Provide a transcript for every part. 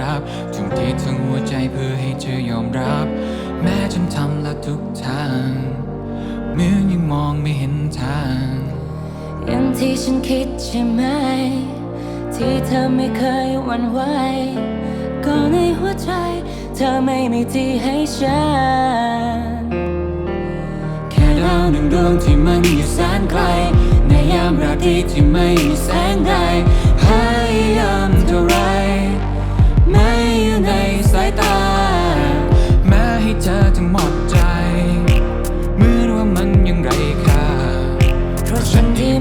รับทุ่มเททั้งหัวใจเพื่อให้เธอยอมรับ แม้ฉันทำแล้วทุกทางเหมือนยังมองไม่เห็นทางอย่างที่ฉันคิดใช่ไหม ที่เธอไม่เคยหวั่นไหวก็ในหัวใจ เธอไม่มีที่ให้ฉันแค่ดาวหนึ่งดวงที่มันอยู่แสนไกล ในยามราตรีที่ไม่มีแสงใดพยายาม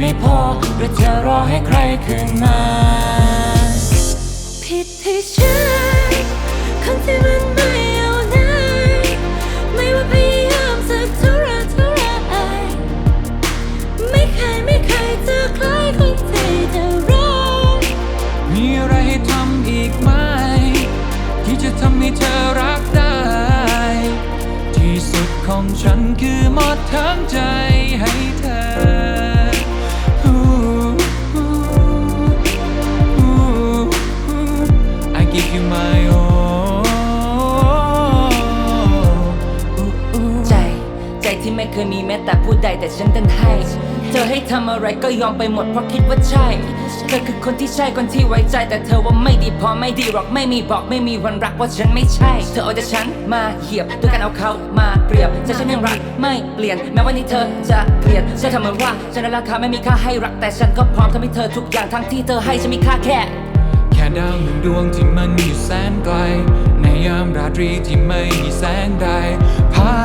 ไม่พอหรือเธอรอให้ใครคืนมา ผิดที่ฉันคนที่มันไม่เอาไหนไม่ว่าพยายามสักเท่าไรเท่าไรไม่เคยไม่เคยเจอใครคนที่เธอรักมีอะไรให้ทำอีกไหม ที่จะทำให้เธอรักได้ ที่สุดของฉันคือหมดทั้งใจให้เธอ เคยมีแม้แต่ผู้ใดแต่ฉันดันให้ เธอให้ทำอะไรก็ยอมไปหมดเพราะคิดว่าใช่ เธอคือคนที่ใช่คนที่ไว้ใจ แต่เธอว่าไม่ดีพอไม่ดีหรอกไม่มีบอกไม่มีวันรักว่าฉันไม่ใช่ เธอเอาแต่ฉันมาเหยียบด้วยการเอาเขามาเปรียบแต่ฉันยังรักไม่เปลี่ยน แม้วันนี้เธอจะเกลียดฉันทำเหมือนว่าฉันนั้นราคาไม่มีค่าให้รัก แต่ฉันก็พร้อมทำให้เธอทุกอย่างทั้งที่เธอให้ฉันมีค่าแค่แค่ดาวหนึ่งดวงที่มันอยู่แสนไกล ในยามราตรีที่ไม่มีแสงใดพา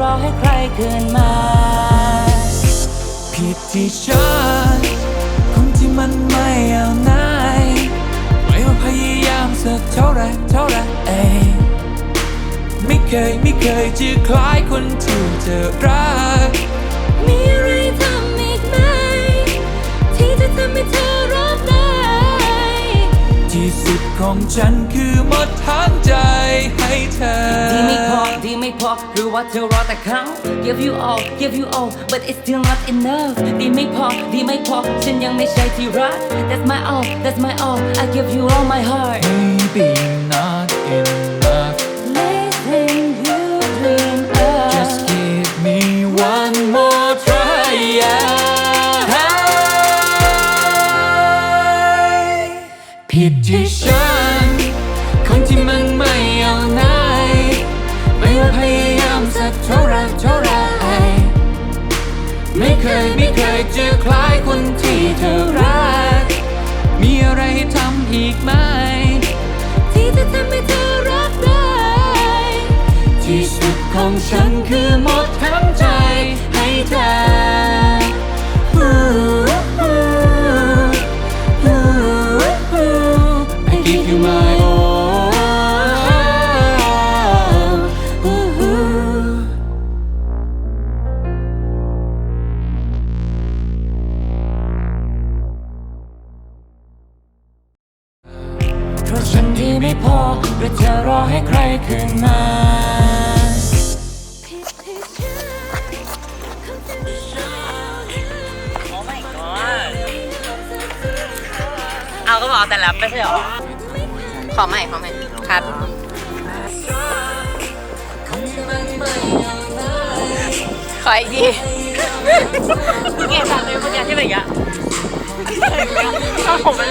รอให้ใครคืนมา ผิดที่ฉันคนที่มันไม่เอาไหนไม่ว่าพยายามสักเท่าไรเท่าไรเอยไม่เคยไม่เคยจะคล้ายคนที่เธอรัก สุดของฉันคือหมดทั้งใจให้เธอ ดีไม่พอดีไม่พอหรือว่าเธอรอแต่เขา Give you all give you all but it's still not enough ดีไม่พอดีไม่พอฉันยังไม่ใช่ที่รัก That's my all that's my all I give you all my heart Maybe ผิดที่ฉัน คนที่มันไม่เอาไหน ไม่ว่าพยายามสักเท่าไรเท่าไร ไม่เคยไม่เคยเจอคล้ายคนที่เธอรัก มีอะไรให้ทำอีกไหม ที่จะทำให้เธอรักได้ ที่สุดของฉัน เพราะฉันที่ไม่พอหรือเธอรอให้ใครคืนมาอ้ my god เอาก็บอกแต่แล้วไม่ใช่หรอ ขอใหม่ขอใหม่ครับขออีกทีเกลียดจังเลยเมื่อกี้ที่แบบอย่างเงี้ยผมมัน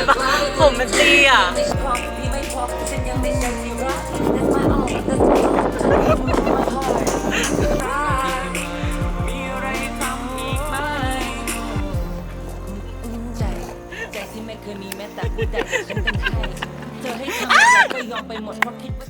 ผมมันตีอะมีอะไรให้ทำอีกไหมใจใจที่ไม่เคยมีแม้แต่ผู้ใดแต่ฉันเป็น ยอมไปหมดเพราะคิดว่า